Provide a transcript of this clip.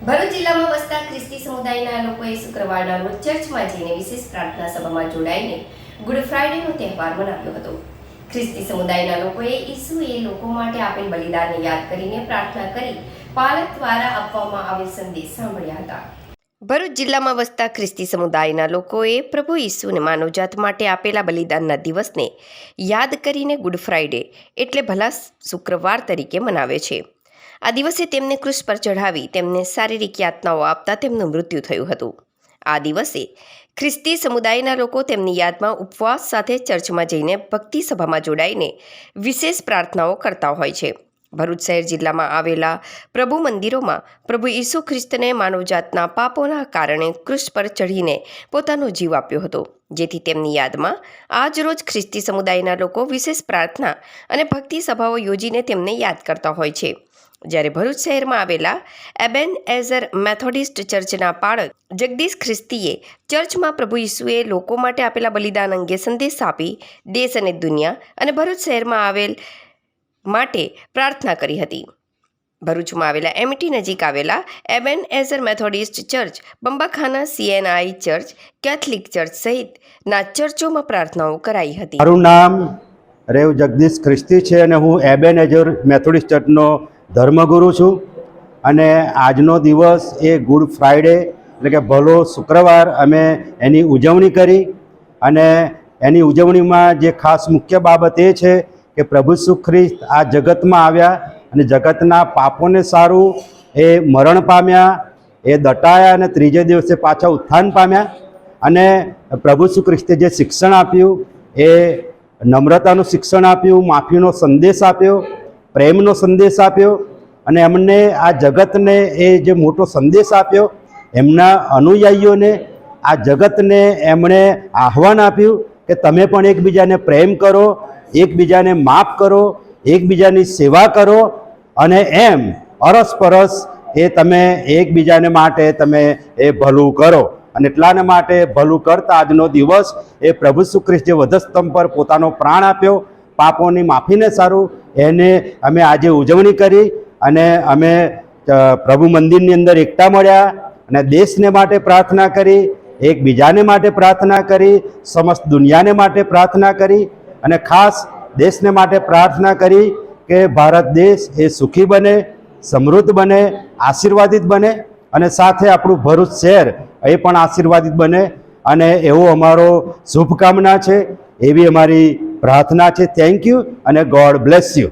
ભરૂચ જિલ્લામાં વસતા ખ્રિસ્તી સમુદાયના લોકોએ શુક્રવારના રોજ ચર્ચમાં જઈને વિશેષ પ્રાર્થના સભામાં જોડાઈને ગુડ ફ્રાઇડેનો તહેવાર મનાવ્યો હતો. ખ્રિસ્તી સમુદાયના લોકોએ ઈસુએ લોકો માટે આપેલ બલિદાનને યાદ કરીને પ્રાર્થના કરી પાલક દ્વારા આપવામાં આવેલ સંદેશ સાંભળ્યા હતા. ભરૂચ જિલ્લામાં વસતા ખ્રિસ્તી સમુદાયના લોકોએ પ્રભુ ઈસુને માનવજાત માટે આપેલા બલિદાનના દિવસને યાદ કરીને ગુડ ફ્રાઇડે એટલે ભલા શુક્રવાર તરીકે મનાવે છે. આ દિવસે તેમને ક્રુસ પર ચઢાવી તેમને શારીરિક યાતનાઓ આપતા તેમનું મૃત્યુ થયું હતું. આ દિવસે ખ્રિસ્તી સમુદાયના લોકો તેમની યાદમાં ઉપવાસ સાથે ચર્ચમાં જઈને ભક્તિ સભામાં જોડાઈને વિશેષ પ્રાર્થનાઓ કરતા હોય છે. ભરૂચ શહેર જિલ્લામાં આવેલા પ્રભુ મંદિરોમાં પ્રભુ ઈસુ ખ્રિસ્તને માનવજાતના પાપોના કારણે ક્રુસ પર ચઢીને પોતાનો જીવ આપ્યો હતો. જેથી તેમની યાદમાં આજ રોજ ખ્રિસ્તી સમુદાયના લોકો વિશેષ પ્રાર્થના અને ભક્તિ સભાઓ યોજીને તેમને યાદ કરતા હોય છે. જ્યારે ભરૂચ શહેરમાં આવેલા એબેન એઝર મેથોડિસ્ટ ચર્ચના પાળક જગદીશ ખ્રિસ્તીએ ચર્ચમાં પ્રભુ ઈસુએ લોકો માટે આપેલા બલિદાન અંગે સંદેશ આપી દેશ અને દુનિયા અને ભરૂચ શહેરમાં આવેલ માટે પ્રાર્થના કરી હતી. ભરૂચમાં આવેલા એમટી નજીક આવેલા Ebenezer Methodist church, Bambakhana CNI church, Catholic church સહિતના ચર્ચોમાં પ્રાર્થનાઓ કરાઈ હતી. મારું નામ રેવ જગદીશ ખ્રિસ્તી છે અને હું એબેન એઝર મેથોડિસ્ટ ચર્ચનો ધર્મગુરુ છું અને આજનો દિવસ એ ગુડ ફ્રાઈડે એટલે કે ભલો શુક્રવાર અમે એની ઉજવણી કરી અને એની ઉજવણીમાં જે ખાસ મુખ્ય બાબત એ છે કે પ્રભુ સુખ્રિસ્ત આ જગતમાં આવ્યા અને જગતના પાપોને સારું, એ મરણ પામ્યા, એ દટાયા અને ત્રીજે દિવસે પાછા ઉત્થાન પામ્યા અને પ્રભુ સુખ્રિસ્તે જે શિક્ષણ આપ્યું એ નમ્રતાનું શિક્ષણ આપ્યું, માફીનો સંદેશ આપ્યો પ્રેમનો સંદેશ આપ્યો અને એમને આ જગતને એ જે મોટો સંદેશ આપ્યો, એમના અનુયાયીઓને આ જગતને એમણે આહવાન આપ્યું કે તમે પણ એકબીજાને પ્રેમ કરો, એકબીજાને માફ કરો, એકબીજાની સેવા કરો અને એમ અરસપરસ એ તમે એકબીજાને માટે તમે એ ભલું કરો. અને એટલાને માટે ભલું કરતા આજનો દિવસ એ પ્રભુ શ્રી ખ્રિસ્ત વધસ્તંભ પર પોતાનો પ્રાણ આપ્યો, પાપોની માફીને સારું એને અમે આજે ઉજવણી કરી અને અમે પ્રભુ મંદિરની અંદર એકતા મળ્યા અને દેશને માટે પ્રાર્થના કરી, એકબીજાને માટે પ્રાર્થના કરી, સમસ્ત દુનિયાને માટે પ્રાર્થના કરી અને ખાસ દેશને માટે પ્રાર્થના કરી કે ભારત દેશ એ સુખી બને, સમૃદ્ધ બને, આશીર્વાદિત બને અને સાથે આપણું ભરૂચ શહેર એ પણ આશીર્વાદિત બને અને એવો અમારો શુભકામના છે. એવી અમારી પ્રાર્થના છે. થેન્ક યુ અને ગોડ બ્લેસ યુ